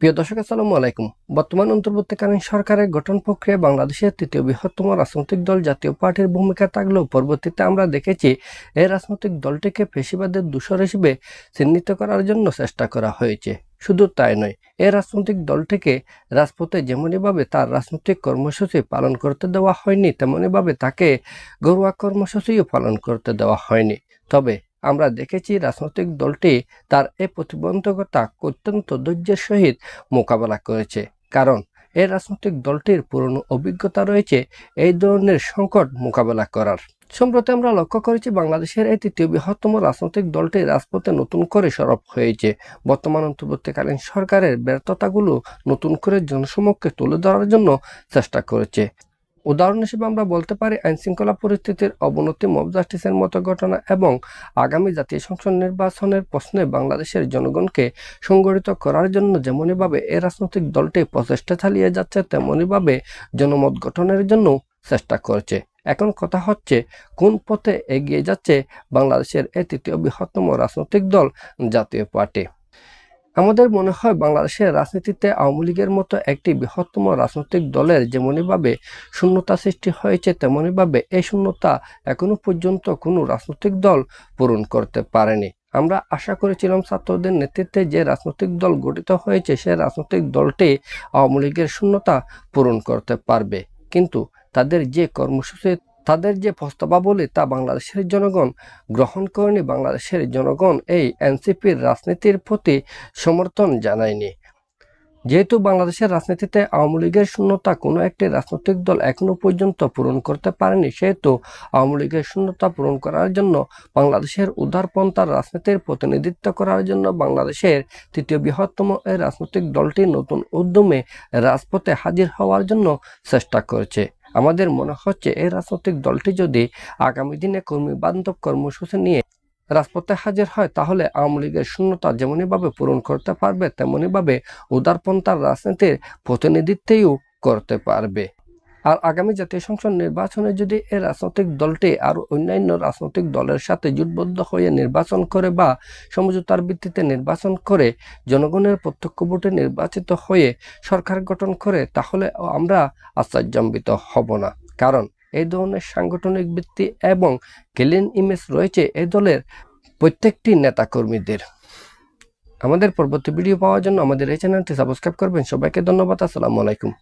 প্রিয় দর্শক, আসসালামু আলাইকুম। বর্তমান অন্তর্বর্তীকালীন সরকারের গঠন প্রক্রিয়ায় বাংলাদেশের তৃতীয় বৃহত্তম রাজনৈতিক দল জাতীয় পার্টির ভূমিকা থাকলেও পরবর্তীতে আমরা দেখেছি, এই রাজনৈতিক দলটিকে পেশিবাদের দূষর হিসেবে চিহ্নিত করার জন্য চেষ্টা করা হয়েছে। শুধু তাই নয়, এই রাজনৈতিক দলটিকে রাজপথে যেমনইভাবে তার রাজনৈতিক কর্মসূচি পালন করতে দেওয়া হয়নি, তেমনইভাবে তাকে ঘরোয়া কর্মসূচিও পালন করতে দেওয়া হয়নি। তবে আমরা দেখেছি রাজনৈতিক দলটি তার এই প্রতিবন্ধকতা অত্যন্ত ধৈর্যের সহিত মোকাবেলা করেছে। কারণ এই রাজনৈতিক দলটির পুরনো অভিজ্ঞতা রয়েছে এই ধরনের সংকট মোকাবেলা করার। সম্প্রতি আমরা লক্ষ্য করেছি বাংলাদেশের এই তৃতীয় বৃহত্তম রাজনৈতিক দলটি রাজপথে নতুন করে সরব হয়েছে। বর্তমান অন্তর্বর্তীকালীন সরকারের ব্যর্থতাগুলো নতুন করে জনসমক্ষে তুলে ধরার জন্য চেষ্টা করেছে। উদাহরণ হিসেবে আমরা বলতে পারি আইনশৃঙ্খলা পরিস্থিতির অবনতি, মব জাস্টিসের মতো ঘটনা এবং আগামী জাতীয় সংসদ নির্বাচনের প্রশ্নে বাংলাদেশের জনগণকে সংগঠিত করার জন্য যেমনইভাবে এই রাজনৈতিক দলটি প্রচেষ্টা চালিয়ে যাচ্ছে, তেমনইভাবে জনমত গঠনের জন্য চেষ্টা করছে। এখন কথা হচ্ছে, কোন পথে এগিয়ে যাচ্ছে বাংলাদেশের এই তৃতীয় বৃহত্তম রাজনৈতিক দল জাতীয় পার্টি? আমাদের মনে হয় বাংলাদেশের রাজনীতিতে আওয়ামী লীগের মতো একটি বৃহত্তম রাজনৈতিক দলের যেমনইভাবে শূন্যতা সৃষ্টি হয়েছে তেমনইভাবে এই শূন্যতা এখনও পর্যন্ত কোনো রাজনৈতিক দল পূরণ করতে পারেনি। আমরা আশা করেছিলাম ছাত্রদের নেতৃত্বে যে রাজনৈতিক দল গঠিত হয়েছে, সে রাজনৈতিক দলটি আওয়ামী লীগের শূন্যতা পূরণ করতে পারবে। কিন্তু তাদের যে কর্মসূচি তাদের যে প্রস্তাবাবলী তা বাংলাদেশের জনগণ গ্রহণ করেনি। বাংলাদেশের জনগণ এই এনসিপির রাজনীতির প্রতি সমর্থন জানায়নি। যেহেতু বাংলাদেশের রাজনীতিতে আওয়ামী লীগের শূন্যতা কোনো একটি রাজনৈতিক দল এখনও পর্যন্ত পূরণ করতে পারেনি, সেহেতু আওয়ামী লীগের শূন্যতা পূরণ করার জন্য বাংলাদেশের উদারপন্থার রাজনীতির প্রতিনিধিত্ব করার জন্য বাংলাদেশের তৃতীয় বৃহত্তম এই রাজনৈতিক দলটি নতুন উদ্যমে রাজপথে হাজির হওয়ার জন্য চেষ্টা করছে। আমাদের মনে হচ্ছে এই রাজনৈতিক দলটি যদি আগামী দিনে কর্মী বান্ধব কর্মসূচি নিয়ে রাজপথে হাজির হয়, তাহলে আওয়ামী লীগের শূন্যতা যেমনইভাবে পূরণ করতে পারবে, তেমনইভাবে উদারপন্থার রাজনীতির প্রতিনিধিত্বেও করতে পারবে। আর আগামী জাতীয় সংসদ নির্বাচনে যদি এই রাজনৈতিক দলটি আর অন্যান্য রাজনৈতিক দলের সাথে জোটবদ্ধ হয়ে নির্বাচন করে বা সমঝোতার ভিত্তিতে নির্বাচন করে জনগণের প্রত্যক্ষ ভোটে নির্বাচিত হয়ে সরকার গঠন করে, তাহলে আমরা আশ্চর্যান্বিত হব না। কারণ এই ধরনের সাংগঠনিক ভিত্তি এবং ক্লিন ইমেজ রয়েছে এই দলের প্রত্যেকটি নেতাকর্মীদের। আমাদের পরবর্তী ভিডিও পাওয়ার জন্য আমাদের এই চ্যানেলটি সাবস্ক্রাইব করবেন। সবাইকে ধন্যবাদ। আসসালামু আলাইকুম।